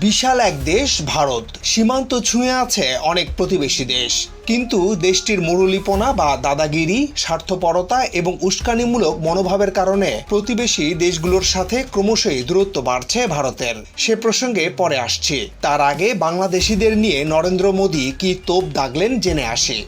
বিশাল এক দেশ, ভারত। সীমান্ত ছুঁয়ে আছে অনেক প্রতিবেশী দেশ। কিন্তু দেশটির মুরুলিপনা বা দাদাগিরি, স্বার্থপরতা এবং উস্কানিমূলক মনোভাবের কারণে প্রতিবেশী দেশগুলোর সাথে ক্রমশই দূরত্ব বাড়ছে ভারতের। সে প্রসঙ্গে পরে আসছি। তার আগে বাংলাদেশিদের নিয়ে নরেন্দ্র মোদী কি তোপ দাগলেন জেনে আসি।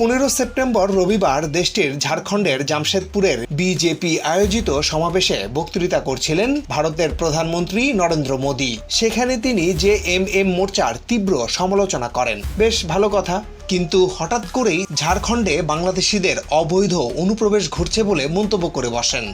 পনেরো সেপ্টেম্বর রবিবার দেশটির ঝাড়খণ্ডের জামশেদপুরের বিজেপি আয়োজিত সমাবেশে বক্তৃতা করছিলেন ভারতের প্রধানমন্ত্রী নরেন্দ্র মোদী। সেখানে তিনি যে এম এম মোর্চার তীব্র সমালোচনা করেন। বেশ ভালো কথা, কিন্তু হঠাৎ করেই ঝাড়খণ্ডে বাংলাদেশিদের অবৈধ অনুপ্রবেশ ঘটছে বলে মন্তব্য করে বসেন।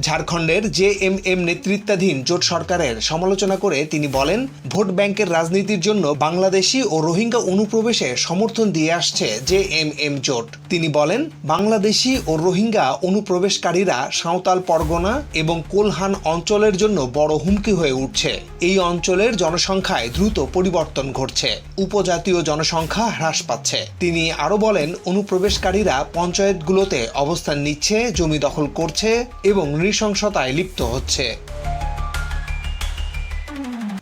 ঝাড়খণ্ডের জে এম এম নেতৃত্বাধীন জোট সরকারের সমালোচনা করে তিনি বলেন, ভোট ব্যাংকের রাজনীতির জন্য বাংলাদেশি ও রোহিঙ্গা অনুপ্রবেশে সমর্থন দিয়ে আসছে জে এম এম জোট। তিনি বলেন, বাংলাদেশি ও রোহিঙ্গা অনুপ্রবেশকারীরা সাঁওতাল পরগনা এবং কোলহান অঞ্চলের জন্য বড় হুমকি হয়ে উঠছে। এই অঞ্চলের জনসংখ্যায় দ্রুত পরিবর্তন ঘটছে। উপজাতীয় জনসংখ্যা হ্রাস পাচ্ছে। তিনি আরও বলেন, অনুপ্রবেশকারীরা পঞ্চায়েতগুলোতে অবস্থান নিচ্ছে, জমি দখল করছে এবং নৃশংসতায় লিপ্ত হচ্ছে।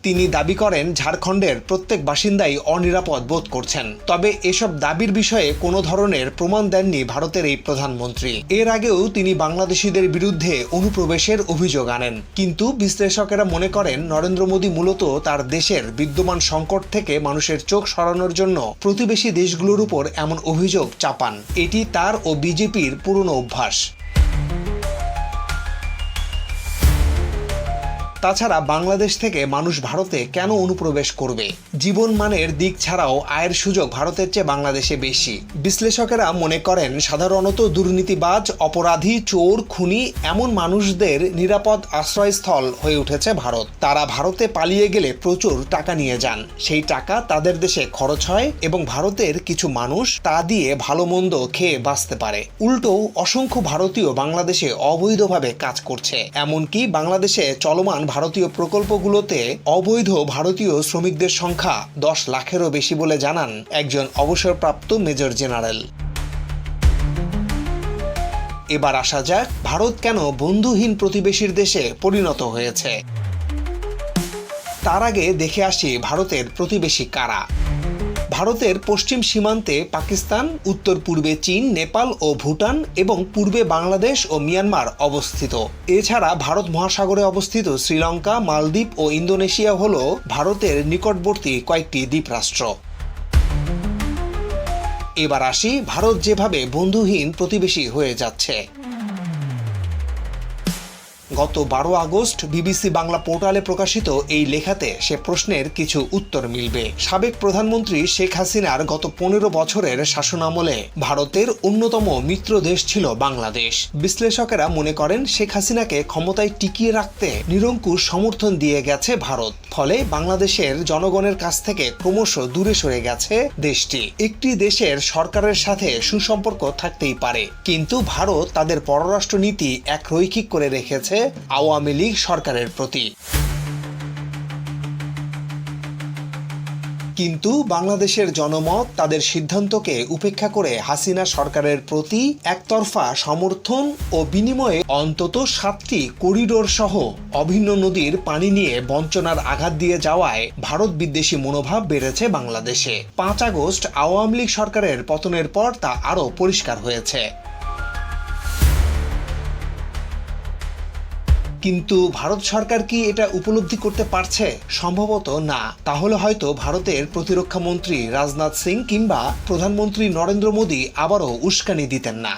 তিনি দাবি করেন, ঝাড়খণ্ডের প্রত্যেক বাসিন্দাই অনিরাপদ বোধ করছেন। তবে এসব দাবির বিষয়ে কোনো ধরনের প্রমাণ দেননি ভারতের এই প্রধানমন্ত্রী। এর আগেও তিনি বাংলাদেশিদের বিরুদ্ধে অনুপ্রবেশের অভিযোগ আনেন। কিন্তু বিশ্লেষকেরা মনে করেন, নরেন্দ্র মোদী মূলত তার দেশের বিদ্যমান সংকট থেকে মানুষের চোখ সরানোর জন্য প্রতিবেশী দেশগুলোর উপর এমন অভিযোগ চাপান। এটি তার ও বিজেপির পুরনো অভ্যাস। তাছাড়া বাংলাদেশ থেকে মানুষ ভারতে কেন অনুপ্রবেশ করবে? জীবন মানের দিক ছাড়াও আয়ের সুযোগ ভারতের চেয়ে বাংলাদেশে বেশি। বিশ্লেষকেরা মনে করেন, সাধারণত দুর্নীতিবাজ, অপরাধী, চোর, খুনি এমন মানুষদের নিরাপদ আশ্রয়স্থল হয়ে উঠেছে ভারত। তারা ভারতে পালিয়ে গেলে প্রচুর টাকা নিয়ে যান। সেই টাকা তাদের দেশে খরচ হয় এবং ভারতের কিছু মানুষ তা দিয়ে ভালো মন্দ খেয়ে বাঁচতে পারে। উল্টো, অসংখ্য ভারতীয় বাংলাদেশে অবৈধভাবে কাজ করছে। এমনকি বাংলাদেশে চলমান ভারতীয় প্রকল্পগুলোতে অবৈধ ভারতীয় শ্রমিকদের সংখ্যা দশ লাখেরও বেশি বলে জানান একজন অবসরপ্রাপ্ত মেজর জেনারেল। এবার আসা যাক, ভারত কেন বন্ধুহীন প্রতিবেশীর দেশে পরিণত হয়েছে। তার আগে দেখে আসি ভারতের প্রতিবেশী কারা। ভারতের পশ্চিম সীমান্তে পাকিস্তান, উত্তর পূর্বে চীন, নেপাল ও ভুটান এবং পূর্বে বাংলাদেশ ও মিয়ানমার অবস্থিত। এছাড়া ভারত মহাসাগরে অবস্থিত শ্রীলঙ্কা, মালদ্বীপ ও ইন্দোনেশিয়া হল ভারতের নিকটবর্তী কয়েকটি দ্বীপরাষ্ট্র। এবার আসি ভারত যেভাবে বন্ধুহীন প্রতিবেশী হয়ে যাচ্ছে। গত বারো আগস্ট বিবিসি বাংলা পোর্টালে প্রকাশিত এই লেখাতে সে প্রশ্নের কিছু উত্তর মিলবে। সাবেক প্রধানমন্ত্রী শেখ হাসিনার গত পনেরো বছরের শাসনামলে ভারতের অন্যতম মিত্র দেশ ছিল বাংলাদেশ। বিশ্লেষকেরা মনে করেন শেখ হাসিনাকে ক্ষমতায় টিকিয়ে রাখতে নিরঙ্কুশ সমর্থন দিয়ে গেছে ভারত। ফলে বাংলাদেশের জনগণের কাছ থেকে ক্রমশ দূরে সরে গেছে দেশটি। একটি দেশের সরকারের সাথে সুসম্পর্ক থাকতেই পারে। কিন্তু ভারত তাদের পররাষ্ট্রনীতি এক রৈখিক করে রেখেছে আওয়ামী লীগ সরকারের প্রতি। কিন্তু বাংলাদেশের জনমত তাদের সিদ্ধান্তকে উপেক্ষা করে হাসিনা সরকারের প্রতি একতরফা সমর্থন ও বিনিময়ে অন্তত সাতটি করিডোর সহ অভিন্ন নদীর পানি নিয়ে বঞ্চনার আঘাত দিয়ে যাওয়ায় ভারত বিদ্বেষী মনোভাব বেড়েছে বাংলাদেশে। পাঁচ আগস্ট আওয়ামী লীগ সরকারের পতনের পর তা আরও পরিষ্কার হয়েছে। কিন্তু ভারত সরকার কি এটা উপলব্ধি করতে পারছে? সম্ভবত না। তাহলে হয়তো ভারতের প্রতিরক্ষা মন্ত্রী রাজনাথ সিং কিংবা প্রধানমন্ত্রী নরেন্দ্র মোদী আবারও উস্কানি দিতেন না।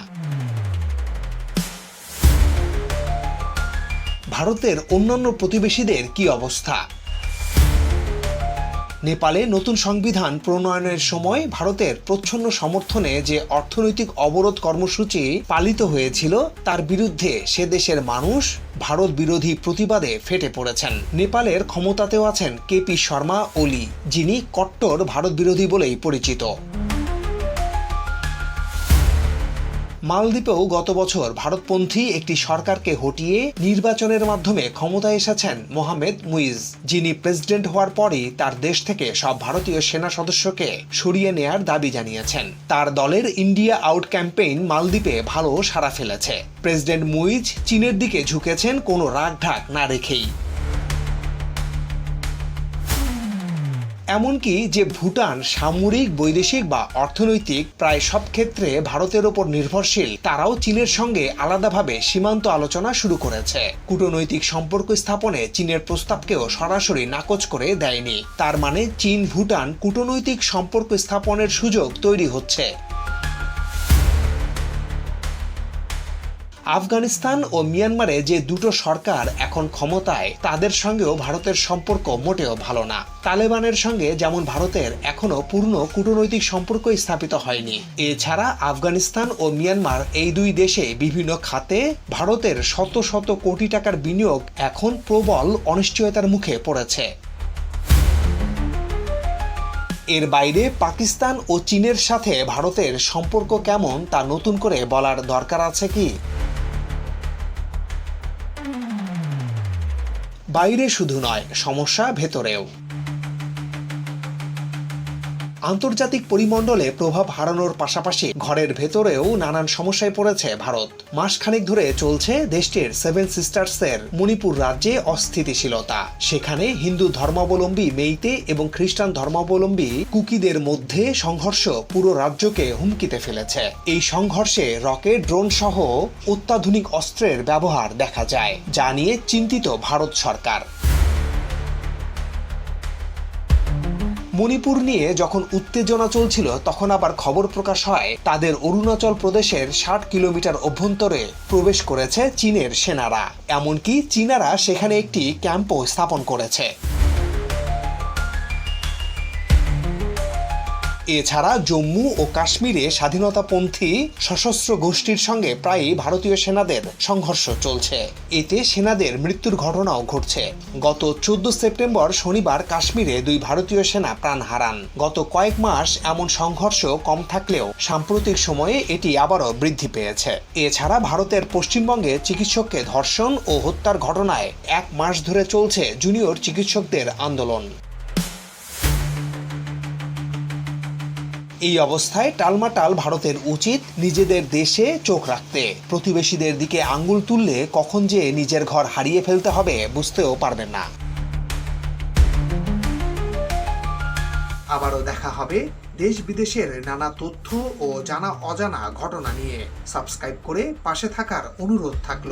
ভারতের অন্যান্য প্রতিবেশীদের কি অবস্থা? নেপালে নতুন সংবিধান প্রণয়নের সময় ভারতের প্রচ্ছন্ন সমর্থনে যে অর্থনৈতিক অবরোধ কর্মসূচি পালিত হয়েছিল, তার বিরুদ্ধে সে দেশের মানুষ ভারত বিরোধী প্রতিবাদে ফেটে পড়েছেন। নেপালের ক্ষমতাতেও আছেন কেপি শর্মা, ওলি, যিনি কট্টর ভারত বিরোধী বলেই পরিচিত। মালদ্বীপেও গত বছর ভারতপন্থী একটি সরকারকে হটিয়ে নির্বাচনের মাধ্যমে ক্ষমতায় এসেছেন মোহাম্মদ মুইজ, যিনি প্রেসিডেন্ট হওয়ার পরই তার দেশ থেকে সব ভারতীয় সেনা সদস্যকে সরিয়ে নেয়ার দাবি জানিয়েছেন। তার দলের ইন্ডিয়া আউট ক্যাম্পেইন মালদ্বীপে ভালো সাড়া ফেলেছে। প্রেসিডেন্ট মুইজ চীনের দিকে ঝুঁকেছেন কোনো রাগঢাক না রেখেই। এমনকি যে ভুটান সামরিক, বৈদেশিক বা অর্থনৈতিক প্রায় সব ক্ষেত্রে ভারতের ওপর নির্ভরশীল, তারাও চীনের সঙ্গে আলাদাভাবে সীমান্ত আলোচনা শুরু করেছে। কূটনৈতিক সম্পর্ক স্থাপনে চীনের প্রস্তাবকেও সরাসরি নাকচ করে দেয়নি। তার মানে চীন ভুটান কূটনৈতিক সম্পর্ক স্থাপনের সুযোগ তৈরি হচ্ছে। আফগানিস্তান ও মিয়ানমারে যে দুটো সরকার এখন ক্ষমতায়, তাদের সঙ্গেও ভারতের সম্পর্ক মোটেও ভালো না। তালেবানের সঙ্গে যেমন ভারতের এখনও পূর্ণ কূটনৈতিক সম্পর্ক স্থাপিত হয়নি। এছাড়া আফগানিস্তান ও মিয়ানমার এই দুই দেশে বিভিন্ন খাতে ভারতের শত শত কোটি টাকার বিনিয়োগ এখন প্রবল অনিশ্চয়তার মুখে পড়েছে। এর বাইরে পাকিস্তান ও চীনের সাথে ভারতের সম্পর্ক কেমন তা নতুন করে বলার দরকার আছে কি? বাইরে শুধু নয় সমস্যা ভেতরেও। আন্তর্জাতিক পরিমণ্ডলে প্রভাব হারানোর পাশাপাশি ঘরের ভেতরেও নানান সমস্যায় পড়েছে ভারত। মাসখানেক ধরে চলছে দেশটির সেভেন সিস্টার্সের মণিপুর রাজ্যে অস্থিতিশীলতা। সেখানে হিন্দু ধর্মাবলম্বী মেইতে এবং খ্রিস্টান ধর্মাবলম্বী কুকিদের মধ্যে সংঘর্ষ পুরো রাজ্যকে হুমকিতে ফেলেছে। এই সংঘর্ষে রকেট, ড্রোন সহ অত্যাধুনিক অস্ত্রের ব্যবহার দেখা যায়, যা নিয়ে চিন্তিত ভারত সরকার। মণিপুর নিয়ে যখন উত্তেজনা চলছিল, তখন আবার খবর প্রকাশ হয়, তাদের অরুণাচল প্রদেশের ষাট কিলোমিটার অভ্যন্তরে প্রবেশ করেছে চীনের সেনারা। এমনকি চীনারা সেখানে একটি ক্যাম্পও স্থাপন করেছে। এছাড়া জম্মু ও কাশ্মীরে স্বাধীনতাপন্থী সশস্ত্র গোষ্ঠীর সঙ্গে প্রায়ই ভারতীয় সেনাদের সংঘর্ষ চলছে। এতে সেনাদের মৃত্যুর ঘটনাও ঘটছে। গত চোদ্দ সেপ্টেম্বর শনিবার কাশ্মীরে দুই ভারতীয় সেনা প্রাণ হারান। গত কয়েক মাস এমন সংঘর্ষ কম থাকলেও সাম্প্রতিক সময়ে এটি আবারও বৃদ্ধি পেয়েছে। এছাড়া ভারতের পশ্চিমবঙ্গে চিকিৎসককে ধর্ষণ ও হত্যার ঘটনায় এক মাস ধরে চলছে জুনিয়র চিকিৎসকদের আন্দোলন। এই অবস্থায় টালমাটাল ভারতের উচিত নিজেদের দেশে চোখ রাখতে। প্রতিবেশীদের দিকে আঙ্গুল তুললে কখন যে নিজের ঘর হারিয়ে ফেলতে হবে বুঝতেও পারবেন না। আবারও দেখা হবে দেশ বিদেশের নানা তথ্য ও জানা অজানা ঘটনা নিয়ে। সাবস্ক্রাইব করে পাশে থাকার অনুরোধ থাকল।